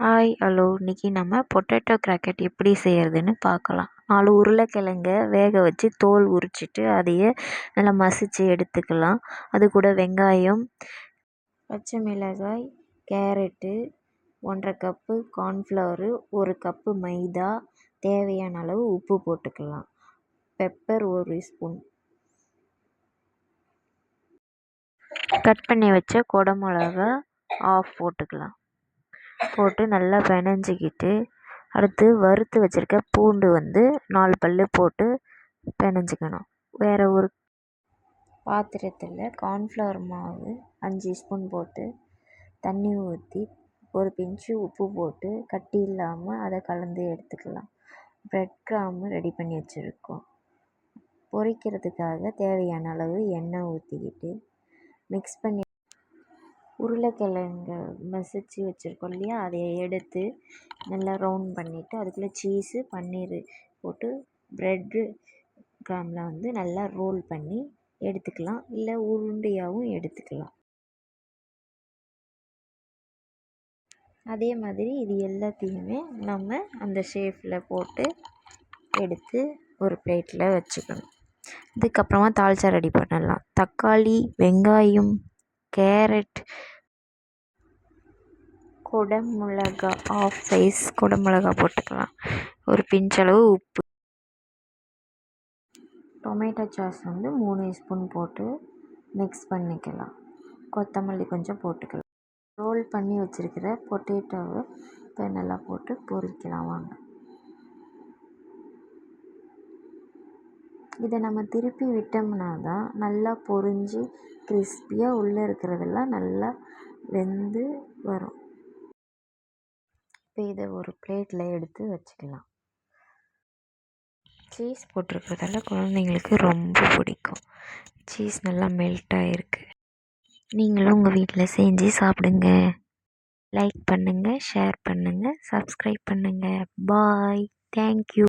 Hi hello இன்றைக்கி நம்ம potato கிராக்கெட் எப்படி செய்கிறதுன்னு பார்க்கலாம். நாலு உருளைக்கிழங்க வேக வச்சு தோல் உரிச்சிட்டு அதையே நல்லா மசித்து எடுத்துக்கலாம். அது கூட வெங்காயம் பச்சை மிளகாய் கேரட்டு ஒன்றரை கப்பு கார்ன்ஃப்ளவரு ஒரு கப்பு மைதா தேவையான அளவு உப்பு போட்டுக்கலாம். பெப்பர் ஒரு ஸ்பூன் கட் பண்ணி வச்ச குடமிளகா ஆஃப் போட்டுக்கலாம். போட்டு நல்லா பிணைஞ்சிக்கிட்டு அடுத்து வறுத்து வச்சுருக்க பூண்டு வந்து நாலு பல் போட்டு பிணைஞ்சிக்கணும் வேறு ஒரு பாத்திரத்தில் கார்ன்ஃப்ளவர் மாவு அஞ்சு ஸ்பூன் போட்டு தண்ணி ஊற்றி ஒரு பிஞ்சு உப்பு போட்டு கட்டி இல்லாமல் அதை கலந்து எடுத்துக்கலாம். ப்ரெட் கிராம்பு ரெடி பண்ணி வச்சுருக்கோம். பொரிக்கிறதுக்காக தேவையான அளவு எண்ணெய் ஊற்றிக்கிட்டு மிக்ஸ் பண்ணி உருளைக்கிழங்க மசிச்சு வச்சுருக்கோம் இல்லையா? அதை எடுத்து நல்லா ரவுண்ட் பண்ணிவிட்டு அதுக்குள்ளே சீஸு பன்னீர் போட்டு ப்ரெட்டு கிராமில் வந்து நல்லா ரோல் பண்ணி எடுத்துக்கலாம். இல்லை உருண்டையாகவும் எடுத்துக்கலாம். அதே மாதிரி இது எல்லாத்தையுமே நம்ம அந்த ஷேப்பில் போட்டு எடுத்து ஒரு பிளேட்டில் வச்சுக்கணும். இதுக்கப்புறமா தால்ச்சா ரெடி பண்ணலாம். தக்காளி வெங்காயம் கேரட் குடமிளகா ஆஃப் சைஸ் குடமிளகா போட்டுக்கலாம். ஒரு பிஞ்சளவு உப்பு. டொமேட்டோ சாஸ் வந்து மூணு ஸ்பூன் போட்டு மிக்ஸ் பண்ணிக்கலாம். கொத்தமல்லி கொஞ்சம் போட்டுக்கலாம். ரோல் பண்ணி வச்சுருக்கிற பொட்டேட்டோவை இப்போ நல்லா போட்டு பொரிக்கலாம் வாங்க. இதை நம்ம திருப்பி விட்டோம்னா தான் நல்லா பொரிஞ்சு கிறிஸ்பியாக உள்ளே இருக்கிறதெல்லாம் நல்லா வெந்து வரும். இப்போ இதை ஒரு பிளேட்டில் எடுத்து வச்சுக்கலாம். சீஸ் போட்டிருக்கிறதால குழந்தைங்களுக்கு ரொம்ப பிடிக்கும். சீஸ் நல்லா மெல்ட் ஆகிருக்கு நீங்களும் உங்கள் வீட்டில் செஞ்சு சாப்பிடுங்க. லைக் பண்ணுங்கள் ஷேர் பண்ணுங்கள் சப்ஸ்கிரைப் பண்ணுங்கள் பாய் தேங்க்யூ